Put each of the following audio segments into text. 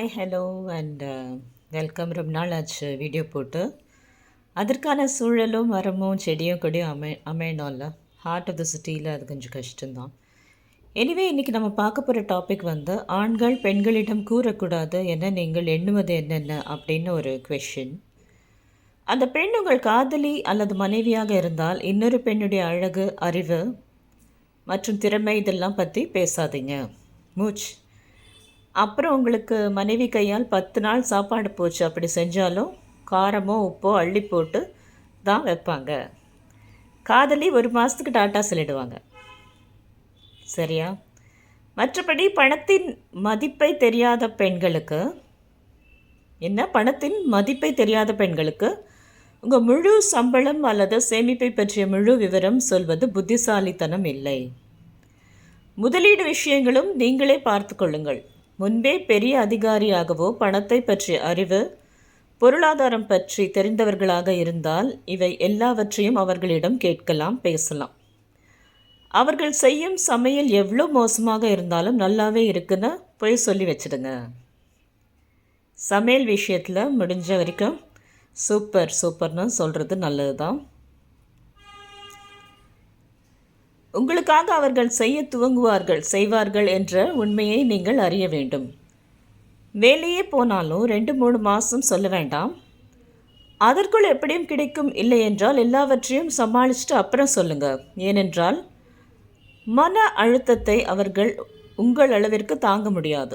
Hi hello and welcome ரொம்ப நாள் ஆச்சு வீடியோ போட்டு. அதற்கான சூழலும் மரமும் செடியும் கொடியும் அமை அமையணும்ல. ஹார்ட் ஆஃப் த சிட்டியில் அது கொஞ்சம் கஷ்டம்தான். எனிவே இன்றைக்கி நம்ம பார்க்க போகிற டாபிக் வந்து ஆண்கள் பெண்களிடம் கூறக்கூடாது என நீங்கள் எண்ணுவது என்னென்ன அப்படின்னு ஒரு கொஷின் அந்த பெண் உங்கள் காதலி அல்லது மனைவியாக இருந்தால் இன்னொரு பெண்ணுடைய அழகு அறிவு மற்றும் திறமை இதெல்லாம் பற்றி பேசாதீங்க. மூச் அப்புறம் உங்களுக்கு மனைவி கையால் பத்து நாள் சாப்பாடு போச்சு. அப்படி செஞ்சாலும் காரமோ உப்போ அள்ளி போட்டு தான் வைப்பாங்க. காதலி ஒரு மாதத்துக்கு டாட்டா சொல்லிடுவாங்க. சரியா? மற்றபடி பணத்தின் மதிப்பை தெரியாத பெண்களுக்கு என்ன? பணத்தின் மதிப்பை தெரியாத பெண்களுக்கு உங்கள் முழு சம்பளம் அல்லது சேமிப்பை பற்றிய முழு விவரம் சொல்வது புத்திசாலித்தனம் இல்லை. முதலீடு விஷயங்களும் நீங்களே பார்த்து கொள்ளுங்கள். முன்பே பெரிய அதிகாரியாகவோ பணத்தை பற்றிய அறிவு பொருளாதாரம் பற்றி தெரிந்தவர்களாக இருந்தால் இவை எல்லாவற்றையும் அவர்களிடம் கேட்கலாம் பேசலாம். அவர்கள் செய்யும் சமையல் எவ்வளோ மோசமாக இருந்தாலும் நல்லாவே இருக்குன்னு போய் சொல்லி வச்சுடுங்க. சமையல் விஷயத்தில் முடிஞ்ச வரைக்கும் சூப்பர் சூப்பர்னு சொல்கிறது நல்லது தான் உங்களுக்காக அவர்கள் செய்ய துவங்குவார்கள் செய்வார்கள் என்ற உண்மையை நீங்கள் அறிய வேண்டும். வேலையே போனாலும் ரெண்டு மூணு மாதம் சொல்ல வேண்டாம். அதற்குள் எப்படியும் கிடைக்கும் இல்லை என்றால் எல்லாவற்றையும் சமாளிச்சுட்டு அப்புறம் சொல்லுங்கள் ஏனென்றால் மன அழுத்தத்தை அவர்கள் உங்கள் அளவிற்கு தாங்க முடியாது.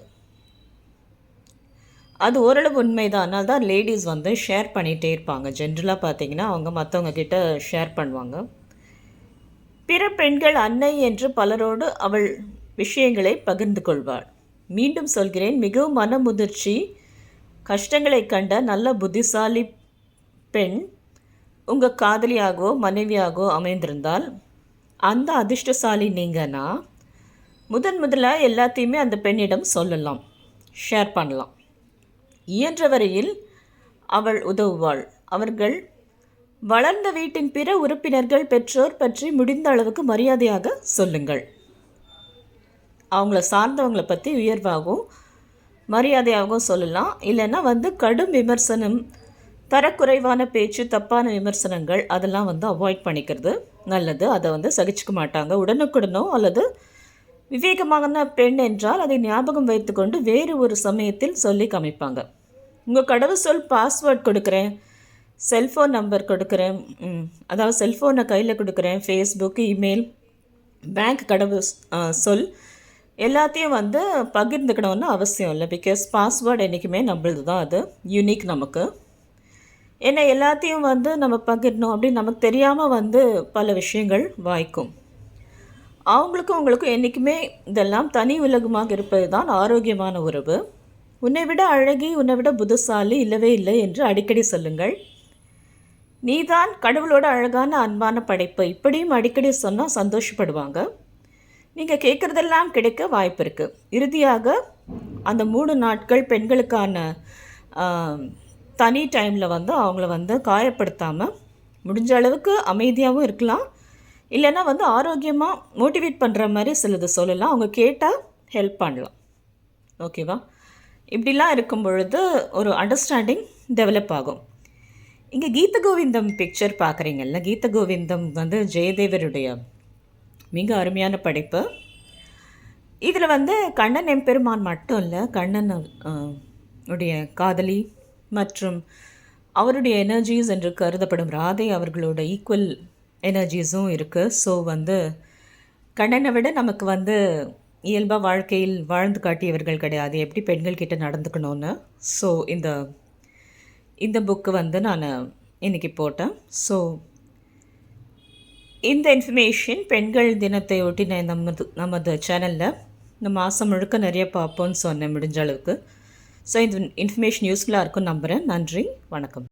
அது ஓரளவு உண்மைதான். அதனால் தான் லேடிஸ் வந்து ஷேர் பண்ணிகிட்டே இருப்பாங்க. ஜென்ரலாக பார்த்தீங்கன்னா அவங்க மற்றவங்க கிட்ட ஷேர் பண்ணுவாங்க. பிற பெண்கள் அன்னை என்று பலரோடு அவள் விஷயங்களை பகிர்ந்து கொள்வாள். மீண்டும் சொல்கிறேன் மிகவும் மனமுதிர்ச்சி கஷ்டங்களை கண்ட நல்ல புத்திசாலி பெண் உங்கள் காதலியாகவோ மனைவியாகவோ அமைந்திருந்தால் அந்த அதிர்ஷ்டசாலி நீங்கன்னா முதன் முதலாக எல்லாத்தையுமே அந்த பெண்ணிடம் சொல்லலாம் ஷேர் பண்ணலாம். இயன்ற வரையில் அவள் உதவுவாள். அவர்கள் வளர்ந்த வீட்டின் பிற உறுப்பினர்கள் பெற்றோர் பற்றி முடிந்த அளவுக்கு மரியாதையாக சொல்லுங்கள். அவங்கள சார்ந்தவங்களை பற்றி உயர்வாகவும் மரியாதையாகவும் சொல்லலாம். இல்லைன்னா வந்து கடும் விமர்சனம் தரக்குறைவான பேச்சு தப்பான விமர்சனங்கள் அதெல்லாம் வந்து அவாய்ட் பண்ணிக்கிறது நல்லது. அதை வந்து சகிச்சுக்க மாட்டாங்க. உடனுக்குடனோ அல்லது விவேகமான பெண் என்றால் அதை ஞாபகம் வைத்துக்கொண்டு வேறு ஒரு சமயத்தில் சொல்லி காமிப்பாங்க. உங்கள் கடவுள் சொல் பாஸ்வேர்ட் கொடுக்குறேன். செல்ஃபோன் நம்பர் கொடுக்குறேன். அதாவது செல்ஃபோனை கையில் கொடுக்குறேன். ஃபேஸ்புக் இமெயில் பேங்க் கடவு சொல். எல்லாத்தையும் வந்து பகிர்ந்துக்கணும்னு அவசியம் இல்லை. பிகாஸ் பாஸ்வேர்டு என்றைக்குமே நம்மளது தான் அது. யூனிக் நமக்கு. ஏன்னா எல்லாத்தையும் வந்து நம்ம பகிரணும் அப்படின்னு நமக்கு தெரியாமல் வந்து பல விஷயங்கள் வாய்க்கும். அவங்களுக்கும் உங்களுக்கும் என்றைக்குமே இதெல்லாம் தனி உலகமாக இருப்பது தான் ஆரோக்கியமான உறவு. உன்னை விட அழகி உன்னை விட புதுசாலி இல்லவே இல்லை என்று அடிக்கடி சொல்லுங்கள். நீதான் கடவுளோட அழகான அன்பான படைப்பு. இப்படியும் அடிக்கடி சொன்னால் சந்தோஷப்படுவாங்க. நீங்கள் கேட்குறதெல்லாம் கிடைக்க வாய்ப்பு இருக்குது இறுதியாக அந்த மூணு நாட்கள் பெண்களுக்கான தனி டைமில் வந்து அவங்கள வந்து காயப்படுத்தாமல் முடிஞ்ச அளவுக்கு அமைதியாகவும் இருக்கலாம். இல்லைன்னா வந்து ஆரோக்கியமாக மோட்டிவேட் பண்ணுற மாதிரி சிலது சொல்லலாம். அவங்க கேட்டால் ஹெல்ப் பண்ணலாம். ஓகேவா? இப்படிலாம் இருக்கும் பொழுது ஒரு அண்டர்ஸ்டாண்டிங் டெவலப் ஆகும். இங்கே கீத கோவிந்தம் பிக்சர் பார்க்குறீங்கல்ல கீத கோவிந்தம் வந்து ஜெயதேவருடைய மிக அருமையான படைப்பு. இதில் வந்து கண்ணன் எம்பெருமான் மட்டும் இல்லை கண்ணன் உடைய காதலி மற்றும் அவருடைய எனர்ஜிஸ் என்று கருதப்படும் ராதை அவர்களோட ஈக்குவல் எனர்ஜிஸும் இருக்குது ஸோ வந்து கண்ணனை விட நமக்கு வந்து இயல்பாக வாழ்க்கையில் வாழ்ந்து காட்டியவர்கள் கிடையாது. எப்படி பெண்கள் கிட்ட நடந்துக்கணும்னு? ஸோ இந்த இந்த புக்கு வந்து நான் இன்றைக்கி போட்டேன். ஸோ இந்த இன்ஃபர்மேஷன் பெண்கள் தினத்தை ஒட்டி நான் நமது நமது சேனலில் இந்த மாதம் முழுக்க நிறைய பார்ப்போம்னு சொன்னேன் முடிஞ்ச அளவுக்கு. ஸோ இந்த இன்ஃபர்மேஷன் யூஸ்ஃபுல்லாக இருக்கும் நம்புகிறேன் நன்றி. வணக்கம்.